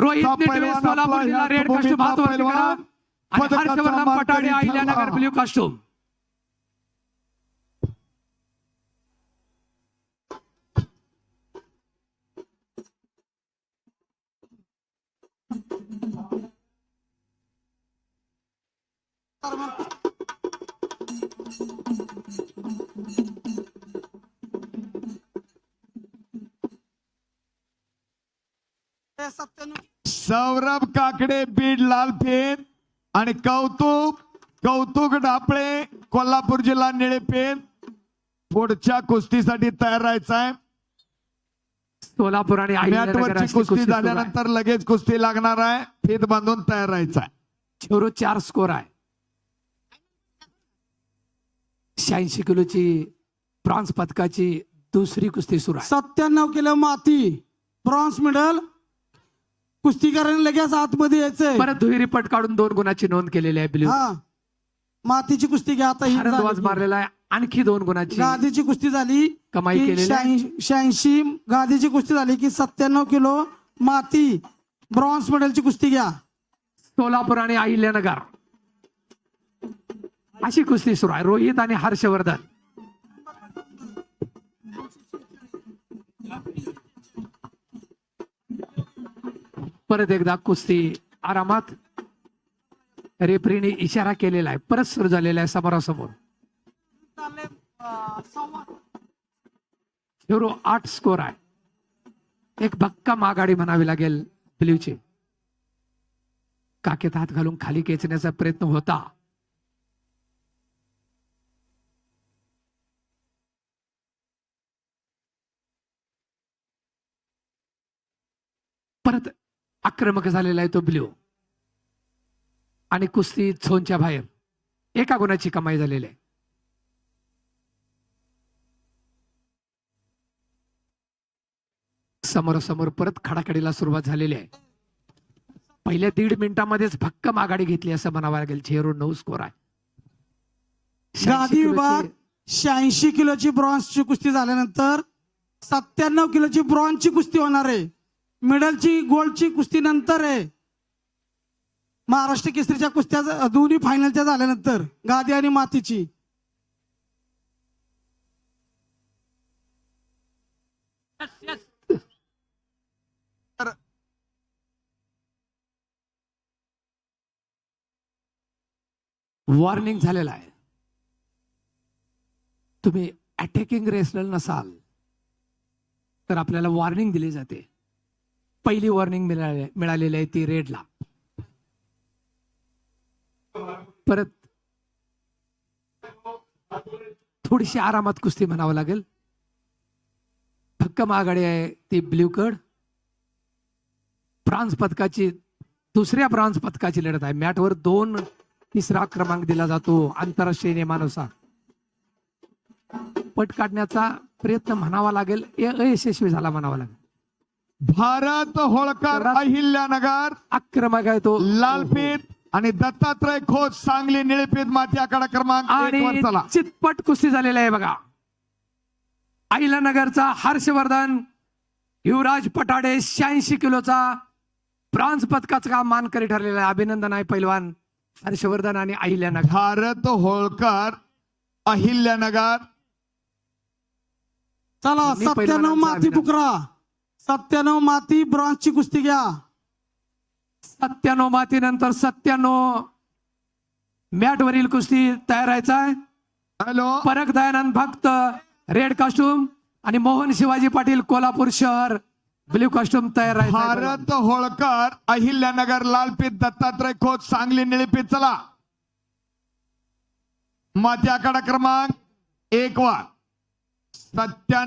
रोहित निटवे सोलापूर जिल्हा red costume हात करा. आणि हर्षवर्धन पटाडे. अहिल्यानगर ब्ल्यू कास्टूम सौरभ काकडे बीड लालपेन आणि कौतुक कौतुक डापळे कोल्हापूर जिल्हा निळेपेन पुढच्या कुस्तीसाठी तयार राहायचं आहे सोलापूर आणि कुस्ती. झाल्यानंतर लगेच कुस्ती लागणार आहे. फीत बांधून तयार राहायचं आहे चार स्कोर आहे. शहाऐंशी किलोची ब्रॉन्झ पदकाची दुसरी कुस्ती सुरू आहे. सत्त्याण्णव किलो माती ब्रॉन्झ मेडल कुस्तीकरांनी लगेच आतमध्ये यायचंय. परत दुहेरी पट काढून दोन गुणाची नोंद केलेली आहे ब्ल्यू हा. मातीची कुस्ती घ्या आता ही आनंदवाज झाली. मारलेला आहे आणखी दोन गुणाची. गादीची कुस्ती झाली कमाई की केलेली आहे. शहाऐंशी शहाऐंशी गादीची कुस्ती झाली की सत्त्याण्णव किलो माती. ब्रॉन्झ मेडलची कुस्ती घ्या. सोलापूर आणि अहिल्यानगर. अशी कुस्ती सुरू आहे. रोहित आणि हर्षवर्धन. परत एकदा कुस्ती आरामात रेफरीने इशारा केलेला आहे. परत सुरू झालेला आहे समोरासमोर. हिरो आठ स्कोर आहे. एक भक्कम आघाडी म्हणावी लागेल ब्ल्यूची काकेत हात घालून खाली खेचण्याचा प्रयत्न होता. परत आक्रमक झालेला आहे तो ब्ल्यू. आणि कुस्ती झोनच्या बाहेर. एका गुणाची कमाई झालेली आहे. समोरासमोर परत खडाखडीला सुरुवात झालेली आहे. पहिल्या दीड मिनिटामध्येच भक्कम आघाडी घेतली असं म्हणावं लागेल. झिरो नऊ स्कोर आहे. 86 गादी विभाग किलोची- शहाऐंशी किलोची ब्रॉन्झची कुस्ती झाल्यानंतर सत्त्याण्णव किलोची ब्रॉन्झची कुस्ती होणार आहे. मेडलची गोल्डची कुस्ती नंतर आहे. महाराष्ट्र केसरीच्या कुस्त्या दोन्ही फायनलच्या झाल्यानंतर गादी आणि मातीची. वॉर्निंग झालेला आहे. तुम्ही अटॅकिंग रेसलर नसाल तर आपल्याला वॉर्निंग दिली जाते. पहिली वॉर्निंग मिळाली मिळालेली आहे ती रेडला परत थोडीशी आरामात कुस्ती म्हणावं लागेल. भक्कम आघाडी आहे ती ब्ल्यू कड. ब्रॉन्झ पदकाची दुसऱ्या ब्रॉन्झ पदकाची लढत आहे. मॅटवर दोन तिसरा क्रमांक दिला जातो आंतरराष्ट्रीय नियमानुसार. पट काढण्याचा प्रयत्न म्हणावा लागेल. ए- अयशस्वी झाला म्हणावा लागेल. भारत होळकर अहिल्यानगर आक्रमक आहे तो लालपीत आणि दत्तात्रय खोत सांगली निळेपीत माती आकडा क्रमांक एक वर आणि चला चितपट कुस्ती झालेला आहे बघा. नगरचा हर्षवर्धन युवराज पटाडे शहाऐंशी किलोचा ब्रॉन्झ पदकाचा मानकरी ठरलेला आहे. अभिनंदन आहे पैलवान हर्षवर्धन आणि अहिल्यानगर. भारत होळकर अहिल्यानगर. चला सत्त्याण्णव पैलवानांचं माती अभिनंदन. पुकरा. सत्त्याण्णव माती ब्रॉन्झची कुस्ती घ्या. सत्त्याण्णव मातीनंतर सत्त्याण्णव मॅट वरील कुस्ती तयार व्हायचा आहे हॅलो. परक दयानंद भक्त रेड कॉस्ट्युम आणि मोहन शिवाजी पाटील कोल्हापूर शहर. ब्ल्यू कॉस्ट्युम तयार राहायचा आहे. भारत होळकर अहिल्यानगर लालपीत दत्तात्रय खोत सांगली निळेपीत चला. माती आकडा क्रमांक एक वर. सत्त्याण्णव